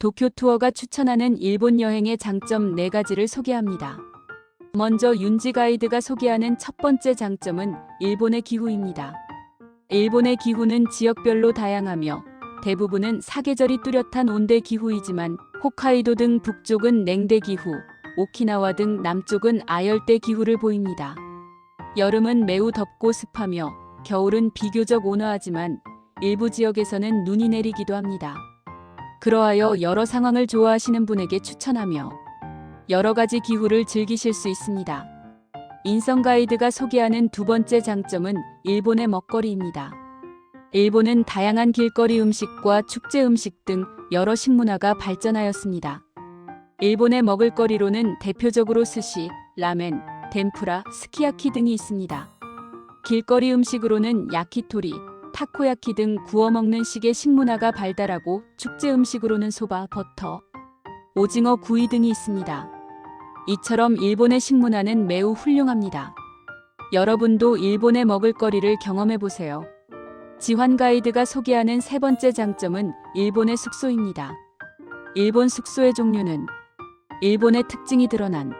도쿄 투어가 추천하는 일본 여행의 장점 4가지를 소개합니다. 먼저 윤지 가이드가 소개하는 첫 번째 장점은 일본의 기후입니다. 일본의 기후는 지역별로 다양하며 대부분은 사계절이 뚜렷한 온대 기후이지만 홋카이도 등 북쪽은 냉대 기후, 오키나와 등 남쪽은 아열대 기후를 보입니다. 여름은 매우 덥고 습하며 겨울은 비교적 온화하지만 일부 지역에서는 눈이 내리기도 합니다. 그러하여 여러 상황을 좋아하시는 분에게 추천하며 여러 가지 기후를 즐기실 수 있습니다. 인성 가이드가 소개하는 두 번째 장점은 일본의 먹거리입니다. 일본은 다양한 길거리 음식과 축제 음식 등 여러 식문화가 발전하였습니다. 일본의 먹을거리로는 대표적으로 스시, 라멘, 덴푸라, 스키야키 등이 있습니다. 길거리 음식으로는 야키토리, 타코야키 등 구워 먹는 식의 식문화가 발달하고 축제 음식으로는 소바, 버터, 오징어 구이 등이 있습니다. 이처럼 일본의 식문화는 매우 훌륭합니다. 여러분도 일본의 먹을거리를 경험해 보세요. 지환 가이드가 소개하는 세 번째 장점은 일본의 숙소입니다. 일본 숙소의 종류는 일본의 특징이 드러난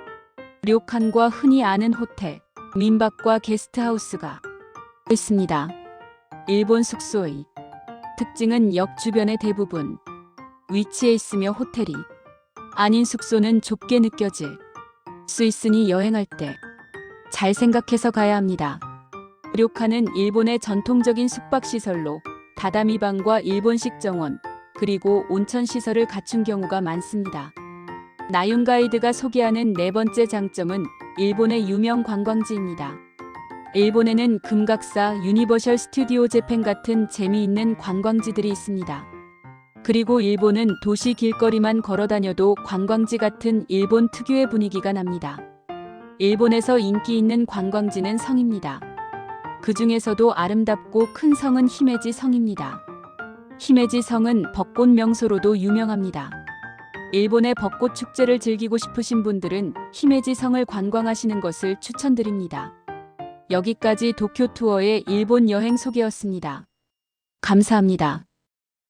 료칸과 흔히 아는 호텔, 민박과 게스트하우스가 있습니다. 일본 숙소의 특징은 역 주변의 대부분 위치에 있으며 호텔이 아닌 숙소는 좁게 느껴질 수 있으니 여행할 때 잘 생각해서 가야 합니다. 료칸은 일본의 전통적인 숙박시설로 다다미방과 일본식 정원, 그리고 온천 시설을 갖춘 경우가 많습니다. 나윤 가이드가 소개하는 네 번째 장점은 일본의 유명 관광지입니다. 일본에는 금각사, 유니버셜 스튜디오 재팬 같은 재미있는 관광지들이 있습니다. 그리고 일본은 도시 길거리만 걸어 다녀도 관광지 같은 일본 특유의 분위기가 납니다. 일본에서 인기 있는 관광지는 성입니다. 그 중에서도 아름답고 큰 성은 히메지 성입니다. 히메지 성은 벚꽃 명소로도 유명합니다. 일본의 벚꽃 축제를 즐기고 싶으신 분들은 히메지 성을 관광하시는 것을 추천드립니다. 여기까지 도쿄 투어의 일본 여행 소개였습니다. 감사합니다.